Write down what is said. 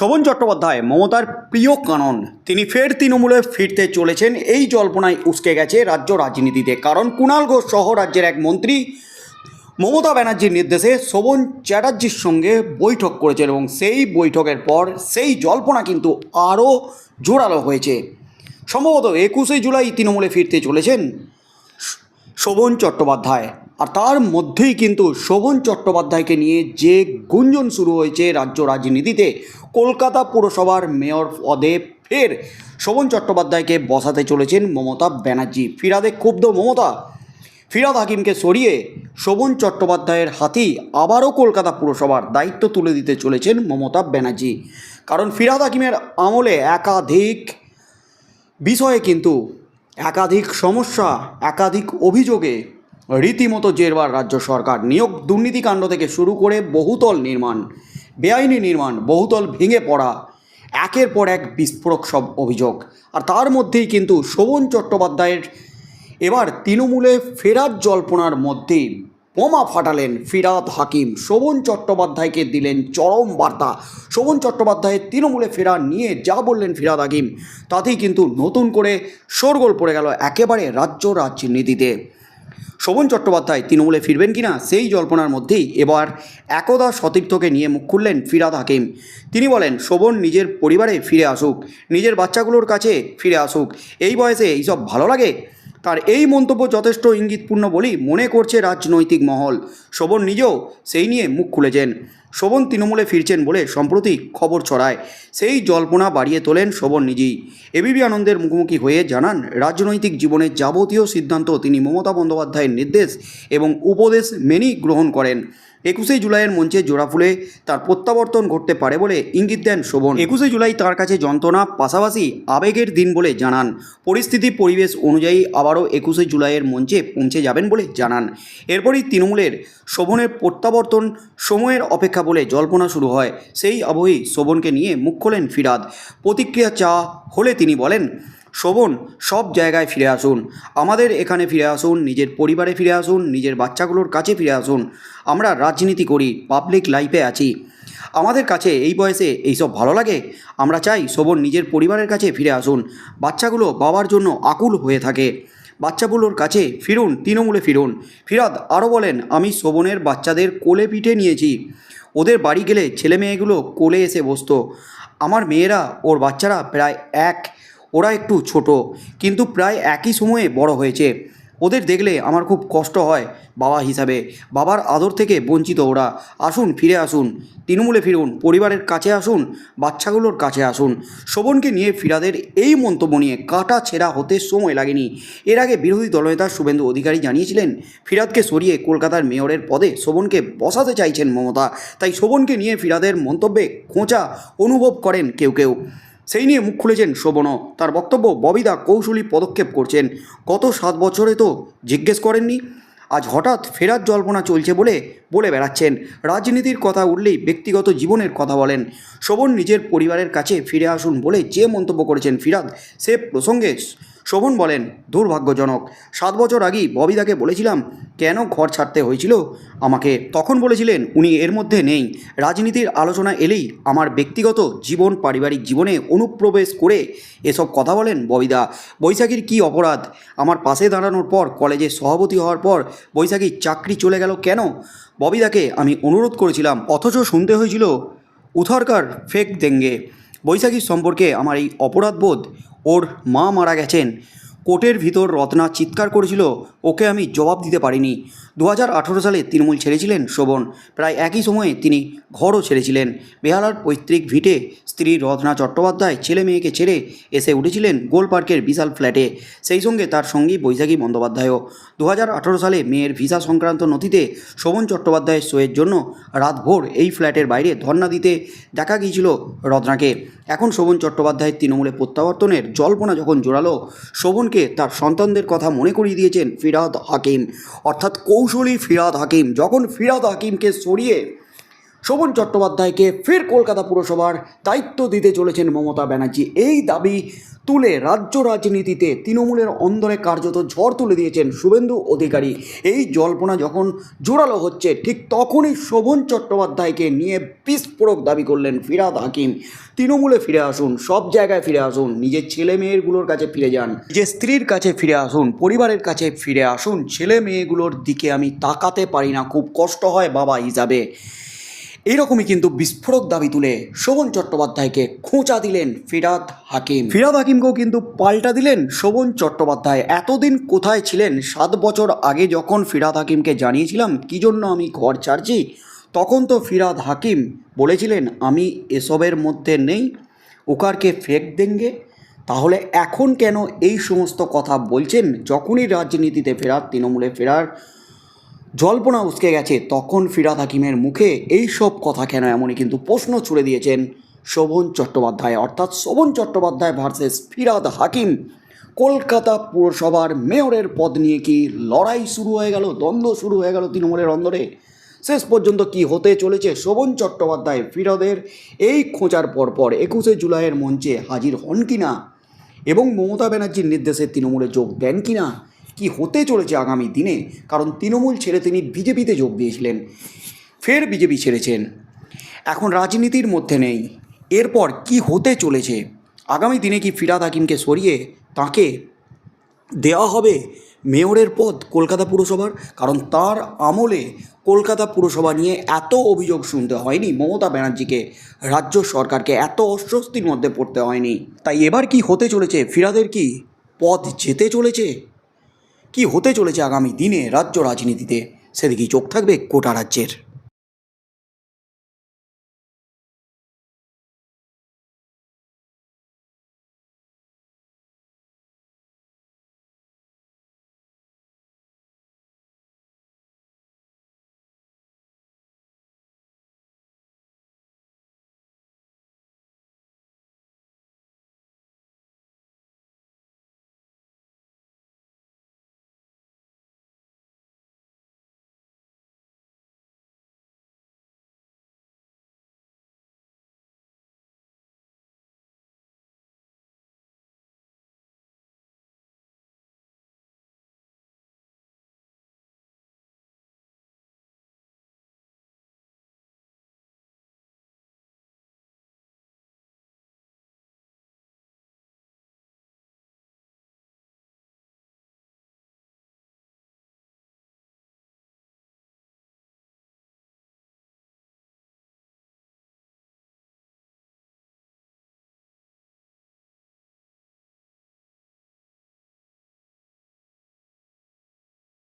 শোভন চট্টোপাধ্যায়, মমতার প্রিয় কানন। তিনি ফের তৃণমূলে ফিরতে চলেছেন। এই জল্পনায় উস্কে গেছে রাজ্য রাজনীতিতে। কারণ কুণাল ঘোষ সহ রাজ্যের এক মন্ত্রী মমতা ব্যানার্জির নির্দেশে শোভন চ্যাটার্জির সঙ্গে বৈঠক করেছেন এবং সেই বৈঠকের পর সেই জল্পনা কিন্তু আরও জোরালো হয়েছে। সম্ভবত একুশে জুলাই তৃণমূলে ফিরতে চলেছেন শোভন চট্টোপাধ্যায়। আর তার মধ্যেই কিন্তু শোভন চট্টোপাধ্যায়কে নিয়ে যে গুঞ্জন শুরু হয়েছে রাজ্য রাজনীতিতে, কলকাতা পুরসভার মেয়র পদে ফের শোভন চট্টোপাধ্যায়কে বসাতে চলেছেন মমতা ব্যানার্জি। ফিরাদে ক্ষুব্ধ মমতা। ফিরাদ হাকিমকে সরিয়ে শোভন চট্টোপাধ্যায়ের হাতেই আবারও কলকাতা পুরসভার দায়িত্ব তুলে দিতে চলেছেন মমতা ব্যানার্জি। কারণ ফিরাদ হাকিমের আমলে একাধিক বিষয়ে কিন্তু একাধিক সমস্যা, একাধিক অভিযোগে রীতিমতো জেরবার রাজ্য সরকার। নিয়োগ দুর্নীতিকাণ্ড থেকে শুরু করে বহুতল নির্মাণ, বেআইনি নির্মাণ, বহুতল ভেঙে পড়া, একের পর এক বিস্ফোরক সব অভিযোগ। আর তার মধ্যেই কিন্তু শোভন চট্টোপাধ্যায়ের এবার তৃণমূলে ফেরার জল্পনার মধ্যেই বোমা ফাটালেন ফিরাদ হাকিম। শোভন চট্টোপাধ্যায়কে দিলেন চরম বার্তা। শোভন চট্টোপাধ্যায়ের তৃণমূলে ফেরা নিয়ে যা বললেন ফিরাদ হাকিম, তাতেই কিন্তু নতুন করে শোরগোল পড়ে গেল একেবারে রাজ্য রাজনীতিতে। শোভন চট্টোপাধ্যায় তৃণমূলে ফিরবেন কিনা সেই জল্পনার মধ্যেই এবার একদা সতীর্থকে নিয়ে মুখ খুললেন ফিরাদ হাকিম। তিনি বলেন, শোভন নিজের পরিবারে ফিরে আসুক, নিজের বাচ্চাগুলোর কাছে ফিরে আসুক। এই বয়সে এইসব ভালো লাগে? তার এই মন্তব্য যথেষ্ট ইঙ্গিতপূর্ণ বলেই মনে করছে রাজনৈতিক মহল। শোভন নিজেও সেই নিয়ে মুখ খুলেছেন। শোভন তৃণমূলে ফিরছেন বলে সম্প্রতি খবর ছড়ায়। সেই জল্পনা বাড়িয়ে তোলেন শোভন নিজেই। এবিবি আনন্দের মুখোমুখি হয়ে জানান, রাজনৈতিক জীবনের যাবতীয় সিদ্ধান্ত তিনি মমতা বন্দ্যোপাধ্যায়ের নির্দেশ এবং উপদেশ মেনেই গ্রহণ করেন। একুশে জুলাইয়ের মঞ্চে জোড়া ফুলে তার প্রত্যাবর্তন ঘটতে পারে বলে ইঙ্গিত দেন শোভন। একুশে জুলাই তার কাছে যন্ত্রণা, পাশাপাশি আবেগের দিন বলে জানান। পরিস্থিতি, পরিবেশ অনুযায়ী আবারও একুশে জুলাইয়ের মঞ্চে পৌঁছে যাবেন বলে জানান। এরপরই তৃণমূলের শোভনের প্রত্যাবর্তন সময়ের অপেক্ষা বলে জল্পনা শুরু হয়। সেই আবহেই শোভনকে নিয়ে মুখ খোলেন ফিরাদ। প্রতিক্রিয়া চা হলে তিনি বলেন শোভন, সব জায়গায় ফিরে আসুন। আমাদের এখানে ফিরে আসুন, নিজের পরিবারে ফিরে আসুন, নিজের বাচ্চাগুলোর কাছে ফিরে আসুন। আমরা রাজনীতি করি পাবলিক লাইফে আছি। আমাদের কাছে এই বয়সে এইসব ভালো লাগে? আমরা চাই শোভন নিজের পরিবারের কাছে ফিরে আসুন। বাচ্চাগুলো বাবার জন্য আকুল হয়ে থাকে। বাচ্চাগুলোর কাছে ফিরুন, তৃণমূলে ফিরুন। ফিরাদ আরও বলেন, আমি শোভনের বাচ্চাদের কোলে পিঠে নিয়েছি। ওদের বাড়ি গেলে ছেলে মেয়েগুলো কোলে এসে বসতো। আমার মেয়েরা, ওর বাচ্চারা প্রায় এক ওরা একটু ছোট, কিন্তু প্রায় একই সময়ে বড় হয়েছে। ওদের দেখলে আমার খুব কষ্ট হয় বাবা হিসাবে। বাবার আদর থেকে বঞ্চিত ওরা। আসুন, ফিরে আসুন। তৃণমূলে ফিরুন, পরিবারের কাছে আসুন, বাচ্চাগুলোর কাছে আসুন। শোভনকে নিয়ে ফিরাদের এই মন্তব্য নিয়ে কাটা ছেঁড়া হতে সময় লাগেনি। এর আগে বিরোধী দলনেতা শুভেন্দু অধিকারী জানিয়েছিলেন, ফিরাদকে সরিয়ে কলকাতার মেয়রের পদে শোভনকে বসাতে চাইছেন মমতা। তাই শোভনকে নিয়ে ফিরাদের মন্তব্যে খোঁচা অনুভব করেন কেউ কেউ। সেই নিয়ে মুখ খুলেছেন শোভনও তার বক্তব্য ববিদা কৌশলী পদক্ষেপ করছেন। গত সাত বছরে তো জিজ্ঞেস করেননি। আজ হঠাৎ ফেরার জল্পনা চলছে বলে বলে বেড়াচ্ছেন। রাজনীতির কথা উঠলেই ব্যক্তিগত জীবনের কথা বলেন। শোভন নিজের পরিবারের কাছে ফিরে আসুন বলে যে মন্তব্য করেছেন ফিরাদ, সে প্রসঙ্গে শোভন বলেন, দুর্ভাগ্যজনক। সাত বছর আগেই ববিদাকে বলেছিলাম, কেন ঘর ছাড়তে হয়েছিল? আমাকে তখন বলেছিলেন, উনি এর মধ্যে নেই। রাজনীতির আলোচনা এলেই আমার ব্যক্তিগত জীবন, পারিবারিক জীবনে অনুপ্রবেশ করে এসব কথা বলেন ববিদা বৈশাখীর কি অপরাধ? আমার পাশে দাঁড়ানোর পর, কলেজে সভাপতি হওয়ার পর বৈশাখীর চাকরি চলে গেল কেন? ববিদাকে আমি অনুরোধ করেছিলাম, অথচ শুনতে হয়েছিল উথারকার ফেক দেঙ্গে। বৈশাখীর সম্পর্কে আমার এই অপরাধবোধ ওর মা মারা গেছেন। কোর্টের ভিতর রত্না চিৎকার করেছিল ওকে আমি জবাব দিতে পারিনি। দু হাজার আঠেরো সালে তৃণমূল ছেড়েছিলেন শোভন। প্রায় একই সময়ে তিনি ঘরও ছেড়েছিলেন। বেহালার পৈতৃক ভিটে স্ত্রী রত্না চট্টোপাধ্যায় ছেলে মেয়েকে ছেড়ে এসে উঠেছিলেন গোল পার্কের বিশাল ফ্ল্যাটে। সেই সঙ্গে তার সঙ্গী বৈশাখী বন্দ্যোপাধ্যায়ও। দু হাজার আঠেরো সালে মেয়ের ভিসা সংক্রান্ত নথিতে শোভন চট্টোপাধ্যায়ের শোয়ের জন্য রাতভোর এই ফ্ল্যাটের বাইরে ধর্না দিতে দেখা গিয়েছিল রত্নাকে। এখন শোভন চট্টোপাধ্যায়ের তৃণমূলে প্রত্যাবর্তনের জল্পনা যখন জোরালো, শোভনকে তার সন্তানদের কথা মনে করিয়ে দিয়েছেন ফিরাদ হাকিম। অর্থাৎ কৌশলী ফিরাদ হাকিম। যখন ফিরাদ হাকিমকে সরিয়ে শোভন চট্টোপাধ্যায়কে ফের কলকাতা পুরসভার দায়িত্ব দিতে চলেছেন মমতা ব্যানার্জি। এই দাবি তুলে রাজ্য রাজনীতিতে তৃণমূলের অন্দরে কার্যত ঝড় তুলে দিয়েছেন শুভেন্দু অধিকারী। এই জল্পনা যখন জোরালো হচ্ছে, ঠিক তখনই শোভন চট্টোপাধ্যায়কে নিয়ে বিস্ফোরক দাবি করলেন ফিরাদ হাকিম। তৃণমূলে ফিরে আসুন, সব জায়গায় ফিরে আসুন, নিজের ছেলে মেয়েগুলোর কাছে ফিরে যান, নিজের স্ত্রীর কাছে ফিরে আসুন, পরিবারের কাছে ফিরে আসুন ছেলে মেয়েগুলোর দিকে আমি তাকাতে পারি না, খুব কষ্ট হয় বাবা হিসাবে। এইরকমই কিন্তু বিস্ফোরক দাবি তুলে শোভন চট্টোপাধ্যায়কে খোঁচা দিলেন ফিরাদ হাকিম। ফিরাদ হাকিমকেও কিন্তু পাল্টা দিলেন শোভন চট্টোপাধ্যায়। এতদিন কোথায় ছিলেন? সাত বছর আগে যখন ফিরাদ হাকিমকে জানিয়েছিলাম, কী জন্য আমি ঘর ছাড়ছি? তখন তো ফিরাদ হাকিম বলেছিলেন, আমি এসবের মধ্যে নেই, ওকারকে ফেক দেঙ্গে। তাহলে এখন কেন এই সমস্ত কথা বলছেন? যখনই রাজনীতিতে ফেরার তৃণমূলে ফেরার জল্পনা উসকে গেছে, তখন ফিরাদ হাকিমের মুখে এই সব কথা কেন এমনই কিন্তু প্রশ্ন ছুড়ে দিয়েছেন শোভন চট্টোপাধ্যায়। অর্থাৎ শোভন চট্টোপাধ্যায় ভার্সেস ফিরাদ হাকিম। কলকাতা পুরসভার মেয়রের পদ নিয়ে কি লড়াই শুরু হয়ে গেল, দ্বন্দ্ব শুরু হয়ে গেল তৃণমূলের অন্দরে? শেষ পর্যন্ত কি হতে চলেছে শোভন চট্টোপাধ্যায় ফিরদের? এই খোঁচার পরপর একুশে জুলাইয়ের মঞ্চে হাজির হন কিনা? এবং মমতা ব্যানার্জির নির্দেশে তৃণমূলে যোগ দেন কিনা? কি হতে চলেছে আগামী দিনে? কারণ তৃণমূল ছেড়ে তিনি বিজেপিতে যোগ দিয়েছিলেন। ফের বিজেপি ছেড়েছেন। এখন রাজনীতির মধ্যে নেই। এরপর কি হতে চলেছে? আগামী দিনে কি ফিরাদ হাকিমকে সরিয়ে তাকে দেওয়া হবে মেয়রের পদ কলকাতা পুরসভার? কারণ তার আমলে কলকাতা পুরসভা নিয়ে এত অভিযোগ শুনতে হয়নি। মমতা ব্যানার্জিকে, রাজ্য সরকারকে এত অস্বস্তির মধ্যে পড়তে হয়নি। তাই এবার কি হতে চলেছে? ফিরাদের কি পদ যেতে চলেছে? কি হতে চলেছে আগামী দিনে রাজ্য রাজনীতিতে? সেদিকেই চোখ থাকবে গোটা রাজ্যের।